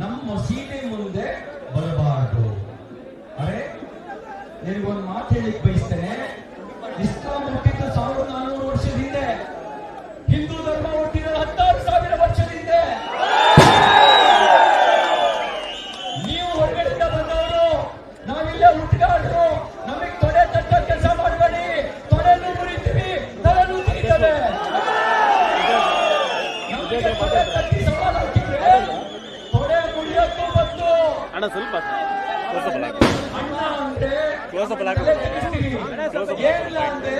ನಮ್ಮ ಸೀಮೆ ಮುಂದೆ ಬರಬಾರದು. ಅರೆ, ನಿನಗೊಂದು ಮಾತು ಹೇಳಿಕ್ ಬಯಸ್ತೇನೆ? ಇಸ್ಲಾಂ ಹುಟ್ಟಿದ್ದು ಸಾವಿರದ ನಾನೂರು ವರ್ಷದ ಹಿಂದೆ. ಹಿಂದೂ ಧರ್ಮ ಹುಟ್ಟಿದ ಹತ್ತಾರು ಸಾವಿರ ವರ್ಷದ ಹಿಂದೆ. ನೀವು ಹೊರಗಡೆಯಿಂದ ಬಂದವರು, ನಾವಿಲ್ಲೇ ಹುಟ್ಟಗಾಡರು ನಮಗೆ ತೊಡೆ ತಟ್ಟ ಕೆಲಸ ಮಾಡಬೇಡಿ. ತೊಡೆಯನ್ನು ಮುರಿತೀವಿ ತಲೆ ತಿಂತಾರೆ ನಮಗೆ ತೊಡೆ ತಟ್ಟಿ ಸವಾಲಾಗಿ ಅಣ್ಣ ಸ್ವಲ್ಪ ಕ್ಲೋಸಪ್ ಹಾಕಿ ಅಣ್ಣ ಅಂದ್ರೆ Close up ಅಲ್ಲಿ ಹಾಕು. ತಲೆ